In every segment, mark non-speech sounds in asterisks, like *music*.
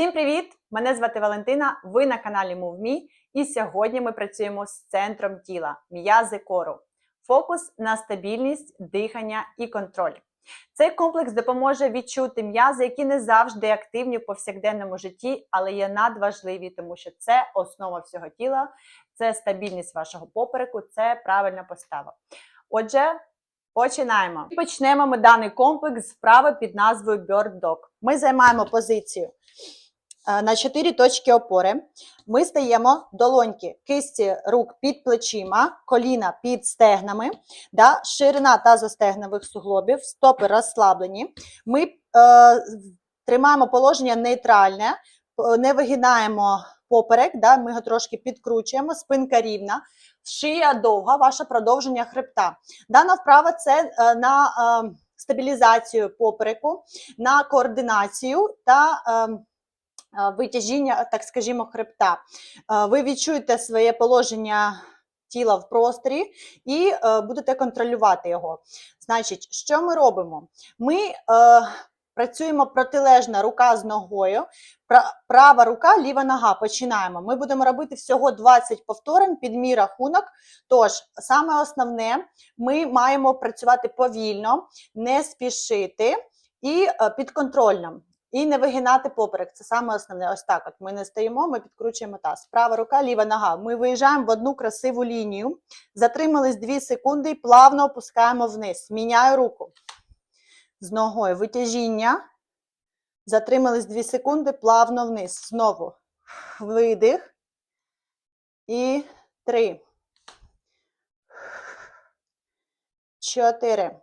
Всім привіт! Мене звати Валентина. Ви на каналі MoveMe. І сьогодні ми працюємо з центром тіла м'язи кору. Фокус на стабільність, дихання і контроль. Цей комплекс допоможе відчути м'язи, які не завжди активні в повсякденному житті, але є надважливі, тому що це основа всього тіла, це стабільність вашого попереку, це правильна постава. Отже, починаємо. Почнемо ми даний комплекс з вправи під назвою Bird Dog. Ми займаємо позицію на 4 точки опори. Ми стаємо долоньки, кисті рук під плечима, коліна під стегнами, да, ширина тазостегнових суглобів, стопи розслаблені. Ми е, тримаємо положення нейтральне, не вигинаємо поперек, да, ми його трошки підкручуємо, спинка рівна, шия довга, ваше продовження хребта. Дана вправа це е, на е, стабілізацію попереку, на координацію та е, е, витяжіння, так скажімо, хребта. Е, Ви відчуєте своє положення тіла в просторі і е, будете контролювати його. Значить, що ми робимо? Ми е, працюємо протилежна рука з ногою, права рука, ліва нога. Починаємо. Ми будемо робити всього 20 повторень під мій рахунок. Тож, саме основне, ми маємо працювати повільно, не спішити і е, підконтрольно. І не вигинати поперек. Це саме основне. Ось так. От ми не стоїмо, ми підкручуємо таз. Права рука, ліва нога. Ми виїжджаємо в одну красиву лінію. Затримались 2 секунди і плавно опускаємо вниз. Міняю руку. З ногою. Витяжіння. Затримались 2 секунди, плавно вниз. Знову. Видих. І три. Чотири.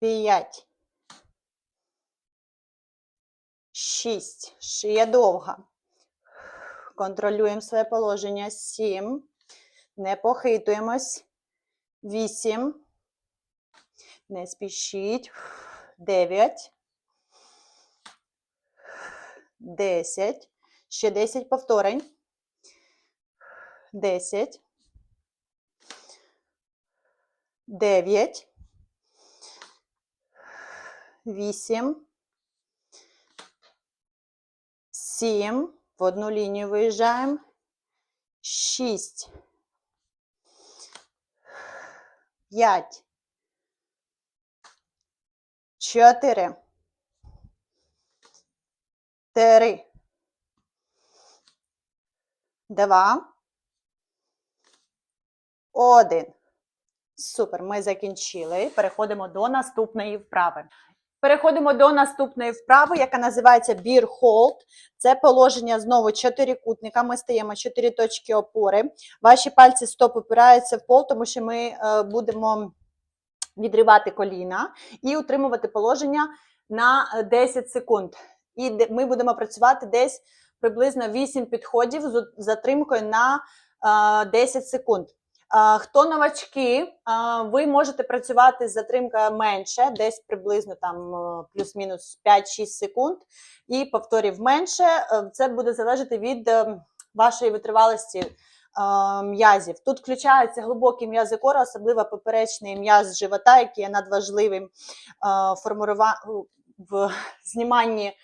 П'ять. Шість. Шия довга. Контролюємо своє положення. Сім. Не похитуємось. Вісім. Не спішіть. Дев'ять. Десять. Ще десять повторень. Десять. Дев'ять. Вісім. Сім. В одну лінію виїжджаємо. Шість. П'ять. Чотири. Три. Два. Один. Супер, ми закінчили. Переходимо до наступної вправи. Переходимо до наступної вправи, яка називається Beer Hold. Це положення знову чотирикутника. Ми стаємо чотири точки опори. Ваші пальці стоп опираються в пол, тому що ми е, будемо відривати коліна і утримувати положення на е, 10 секунд. І ми будемо працювати десь приблизно 8 підходів з затримкою на е, 10 секунд. Хто новачки, ви можете працювати з затримкою менше, десь приблизно там е, плюс-мінус 5-6 секунд, і повторів менше. Е, Це буде залежати від е, вашої витривалості м'язів. Тут включаються глибокі м'язи кора, особливо поперечний м'яз живота, який є надважливим в зніманні,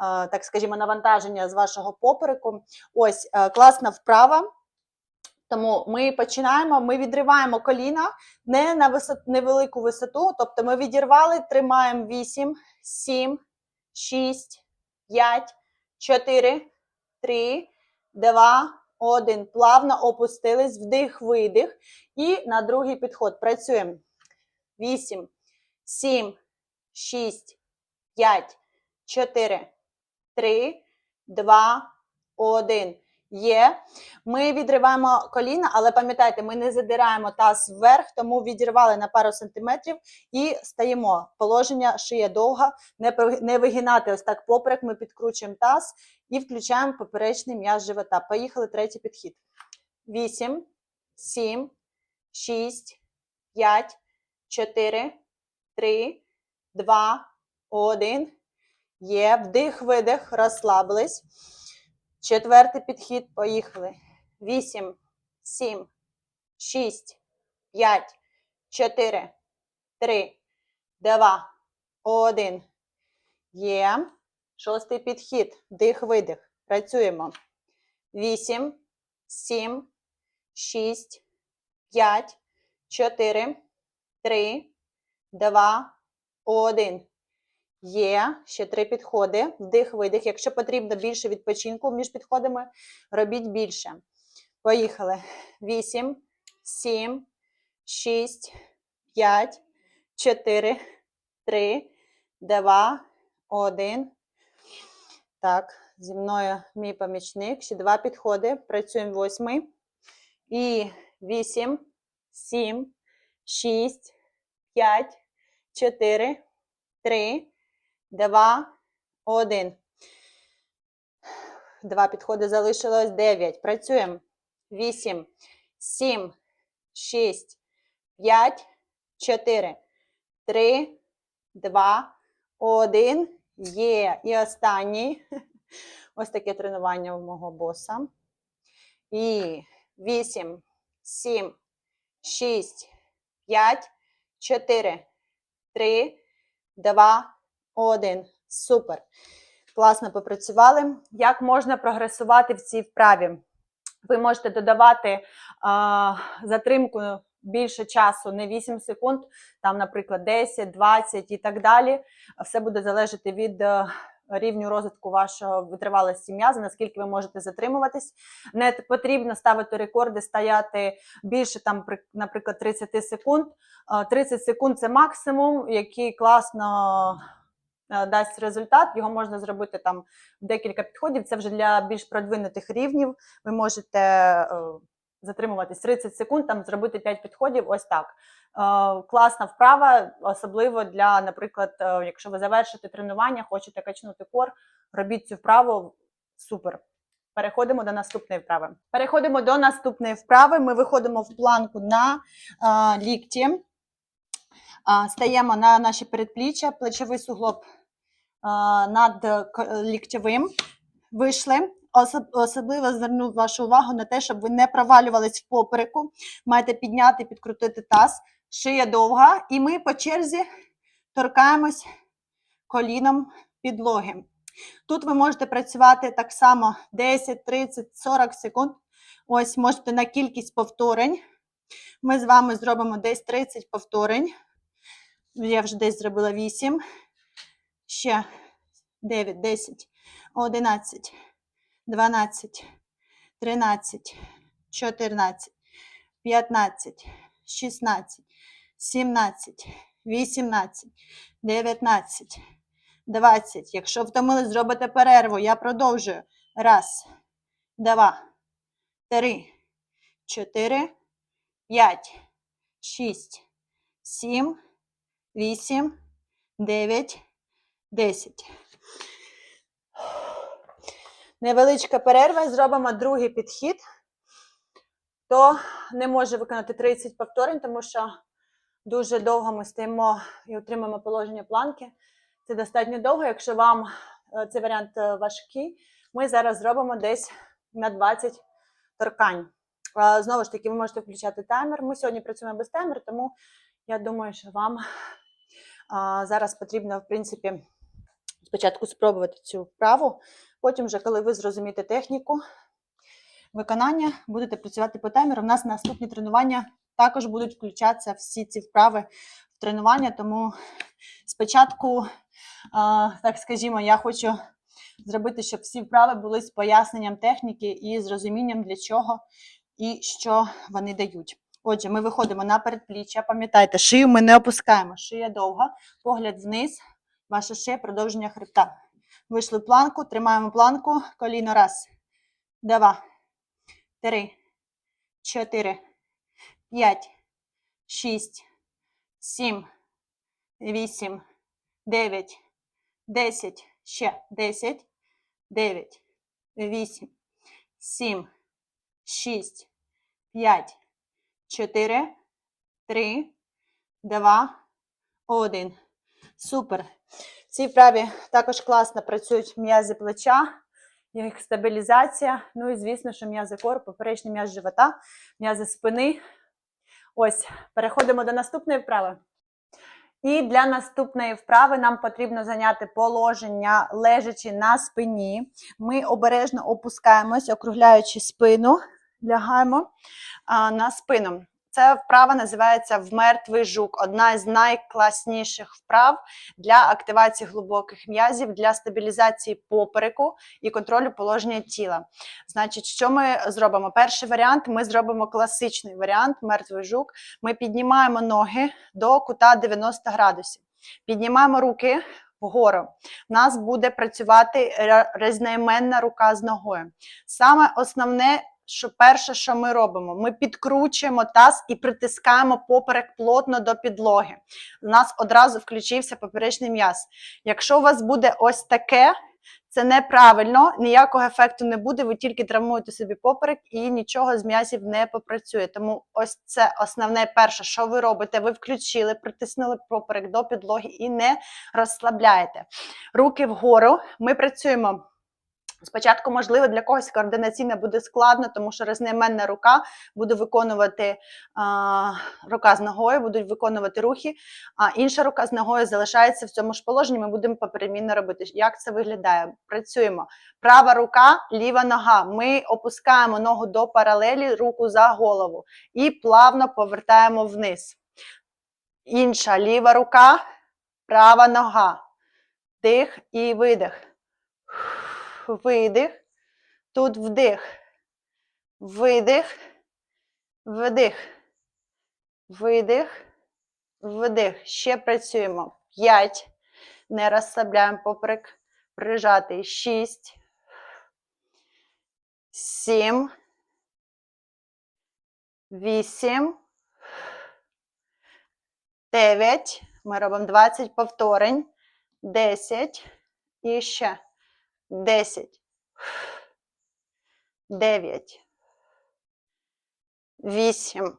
так скажімо, навантаження з вашого попереку. Ось класна вправа. Тому ми починаємо, ми відриваємо коліна не на висот, невелику висоту, тобто ми відірвали, тримаємо 8, 7, 6, 5, 4, 3, 2, 1. Плавно опустились, вдих, видих. І на другий підход працюємо. 8, 7, 6, 5, 4, 3, 2, 1. Є. Ми відриваємо коліна, але пам'ятайте, ми не задираємо таз вверх, тому відірвали на пару сантиметрів і стаємо. Положення шия довга, не, не вигинати ось так поперек, ми підкручуємо таз і включаємо поперечний м'яз живота. Поїхали третій підхід. 8, 7, 6, 5, 4, 3, 2, 1. Є. Вдих, видих, розслабились. Четвертий підхід. Поїхали. 8, 7, 6, 5, 4, 3, 2, 1. Є. Шостий підхід. Дих, видих. Працюємо. Вісім, сім, шість, п'ять, чотири, три, два, один. Є. Ще три підходи. Вдих, видих. Якщо потрібно більше відпочинку між підходами, робіть більше. Поїхали. Вісім, сім, шість, п'ять, чотири, три, два, один. Так, зі мною мій помічник. Ще два підходи. Працюємо восьмий. І вісім, сім, шість, п'ять, чотири, три, два, один. Два підходи залишилось. Дев'ять. Працюємо. Вісім, сім, шість, п'ять, чотири, три, два, один. Є. І останній. *laughs* Ось таке тренування у мого боса. І 8, 7, 6, 5, 4, 3, 2, 1. Супер. Класно попрацювали. Як можна прогресувати в цій вправі? Ви можете додавати а, затримку більше часу, не 8 секунд, там, наприклад, 10, 20 і так далі. Все буде залежати від е, рівню розвитку вашого витривалості м'яза, наскільки ви можете затримуватись. Не потрібно ставити рекорди, стояти більше, там, наприклад, 30 секунд. Е, 30 секунд це максимум, який класно е, дасть результат. Його можна зробити там декілька підходів. Це вже для більш продвинутих рівнів. Ви можете е, затримуватись 30 секунд, там зробити 5 підходів. Ось так. Е, Класна вправа, особливо для, наприклад, е, якщо ви завершите тренування, хочете качнути кор, робіть цю вправу. Супер. Переходимо до наступної вправи. Переходимо до наступної вправи. Ми виходимо в планку на е, лікті. Стаємо на наші передпліччя, плечовий суглоб над к- ліктьовим. Вийшли. Особливо зверну вашу увагу на те, щоб ви не провалювались в попереку. Маєте підняти, підкрутити таз, шия довга, і ми по черзі торкаємось коліном підлоги. Тут ви можете працювати так само 10, 30, 40 секунд. Ось можете на кількість повторень. Ми з вами зробимо десь 30 повторень. Я вже десь зробила 8. Ще 9, 10, 11, 12, 13, 14, 15, 16, 17, 18, 19, 20. Якщо втомились, зробите перерву. Я продовжую. Раз, два, три, чотири, п'ять, шість, сім, вісім, дев'ять, десять. Невеличка перерва. Зробимо другий підхід. Хто не може виконати 30 повторень, тому що дуже довго ми стоїмо і отримуємо положення планки. Це достатньо довго. Якщо вам е, цей варіант е, важкий, ми зараз зробимо десь на 20 торкань. Е, Знову ж таки, ви можете включати таймер. Ми сьогодні працюємо без таймеру, тому я думаю, що вам зараз потрібно, в принципі, спочатку спробувати цю вправу. Потім, вже, коли ви зрозумієте техніку виконання, будете працювати по таймеру. У нас наступні тренування також будуть включатися всі ці вправи в тренування. Тому спочатку, так скажімо, я хочу зробити, щоб всі вправи були з поясненням техніки і з розумінням для чого і що вони дають. Отже, ми виходимо на передпліччя. Пам'ятайте, шию ми не опускаємо. Шия довга, погляд вниз, ваша шия, продовження хребта. Вийшли в планку, тримаємо планку, коліно раз, два, три, чотири, п'ять, шість, сім, вісім, дев'ять, десять, ще десять, дев'ять, вісім, сім, шість, п'ять, чотири, три, два, один. Супер. В цій вправі також класно працюють м'язи плеча, їх стабілізація. Ну і звісно, що м'язи корпу, поперечний м'яз живота, м'язи спини. Ось, переходимо до наступної вправи. І для наступної вправи нам потрібно зайняти положення лежачи на спині. Ми обережно опускаємось, округляючи спину, лягаємо а, на спину. Ця вправа називається вмертвий жук. Одна з найкласніших вправ для активації глибоких м'язів, для стабілізації попереку і контролю положення тіла. Значить, що ми зробимо? Перший варіант ми зробимо класичний варіант мертвий жук. Ми піднімаємо ноги до кута 90 градусів. Піднімаємо руки вгору. У нас буде працювати різноіменна рука з ногою. Саме основне, що перше, що ми робимо, ми підкручуємо таз і притискаємо поперек плотно до підлоги. У нас одразу включився поперечний м'яз. Якщо у вас буде ось таке, це неправильно, ніякого ефекту не буде, ви тільки травмуєте собі поперек і нічого з м'язів не попрацює. Тому ось це основне перше, що ви робите. Ви включили, притиснули поперек до підлоги і не розслабляєте. Руки вгору. Ми працюємо. Спочатку, можливо, для когось координаційно буде складно, тому що різноіменна рука буде виконувати а, рука з ногою, будуть виконувати рухи, а інша рука з ногою залишається в цьому ж положенні. Ми будемо поперемінно робити. Як це виглядає? Працюємо. Права рука, ліва нога. Ми опускаємо ногу до паралелі, руку за голову і плавно повертаємо вниз. Інша ліва рука, права нога. Дих і видих. Видих. Тут вдих. Видих. Вдих. Видих. Вдих. Ще працюємо. П'ять. Не розслабляємо поперек. Прижати. Шість. Сім. Вісім. Дев'ять. Ми робимо 20 повторень. Десять. І ще. Десять. Дев'ять. Вісім.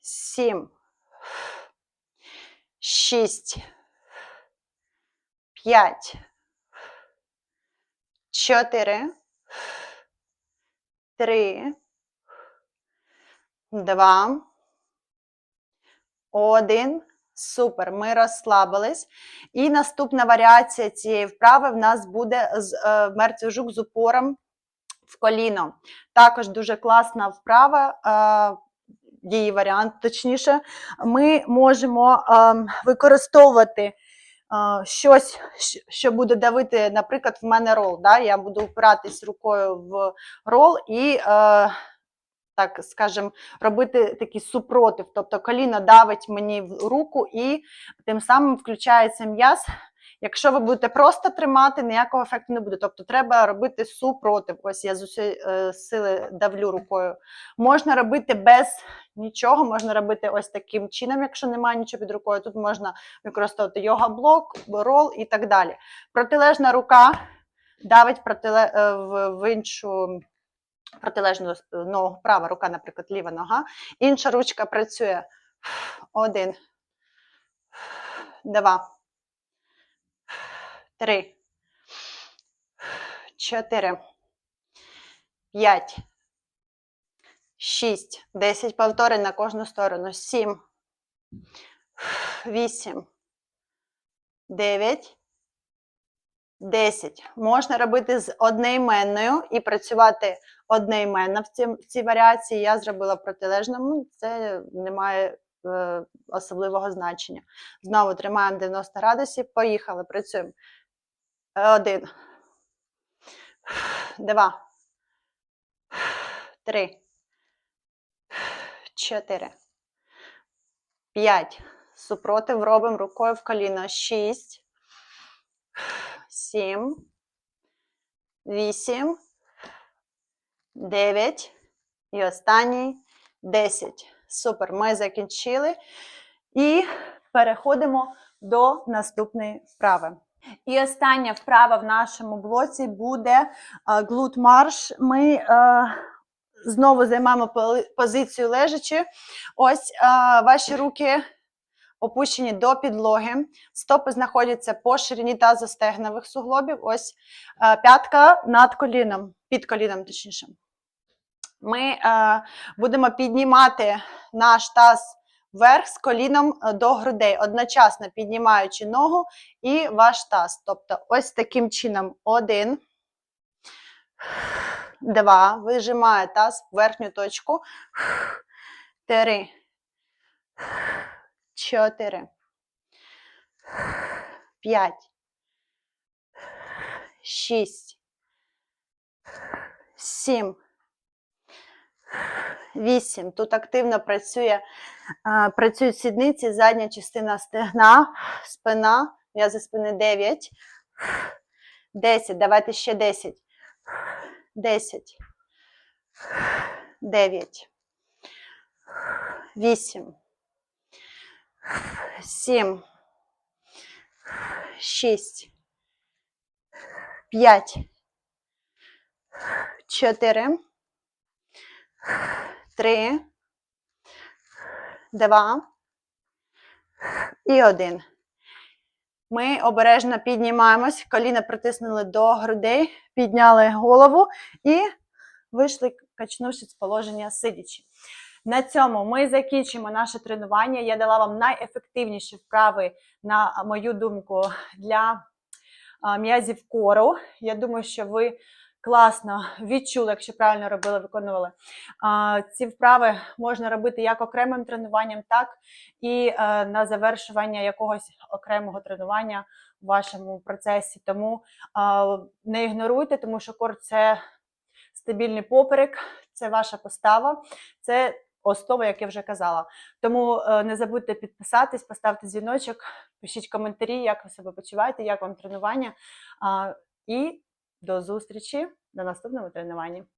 Сім. Шість. П'ять. Чотири. Три. Два. Один. Супер. Ми розслабились. І наступна варіація цієї вправи в нас буде з е, мертвий з упором в коліно. Також дуже класна вправа. Е, її варіант, точніше, ми можемо ем, використовувати е, щось, що буде давити, наприклад, в мене рол. Да? Я буду впиратись рукою в рол і, е, так скажем, робити такий супротив. Тобто коліно давить мені в руку і тим самим включається м'яз. Якщо ви будете просто тримати, ніякого ефекту не буде. Тобто треба робити супротив. Ось я з усієї е, сили давлю рукою. Можна робити без нічого, можна робити ось таким чином, якщо немає нічого під рукою. Тут можна використовувати йога-блок, рол і так далі. Протилежна рука давить протиле, е, в, в іншу протилежну ногу, права рука, наприклад, ліва нога. Інша ручка працює. Один, два, три, чотири, п'ять, шість, десять. Повторень на кожну сторону. Сім, вісім, дев'ять, десять. Можна робити з одноіменною і працювати одноіменно в цій, в цій варіації. Я зробила протилежному, це не має е, особливого значення. Знову тримаємо 90 градусів. Поїхали, працюємо. Один, два, три, чотири, п'ять. Супротив робимо рукою в коліно. Шість, сім, вісім, дев'ять. І останній десять. Супер, ми закінчили. І переходимо до наступної вправи. І остання вправа в нашому блоці буде глут марш. Ми е, знову займаємо позицію лежачи. Ось е, ваші руки опущені до підлоги. Стопи знаходяться по ширині тазостегнових суглобів. Ось е, п'ятка над коліном, під коліном, точніше. Ми е, будемо піднімати наш таз вверх з коліном е, до грудей, одночасно піднімаючи ногу і ваш таз. Тобто, ось таким чином. Один, два. Вижимає таз в верхню точку. Три. Чотири. П'ять. Шість. Сім. Вісім. Тут активно працює, працюють сідниці, задня частина стегна, спина, м'язи спини 9. 10. Давайте ще 10. 10. 9. 8. 7. 6. 5. 4. 3. 2. І 1. Ми обережно піднімаємось, коліна притиснули до грудей, підняли голову і вийшли, качнувшись з положення сидячи. На цьому ми закінчимо наше тренування. Я дала вам найефективніші вправи, на мою думку, для м'язів кору. Я думаю, що ви класно відчули, якщо правильно робили, виконували. Ці вправи можна робити як окремим тренуванням, так і е, на завершування якогось окремого тренування в вашому процесі. Тому не ігноруйте, тому що кор це стабільний поперек, це ваша постава, це основа, як я вже казала. Тому е, не забудьте підписатись, поставте дзвіночок, пишіть коментарі, як ви себе почуваєте, як вам тренування. І до зустрічі на наступному тренуванні.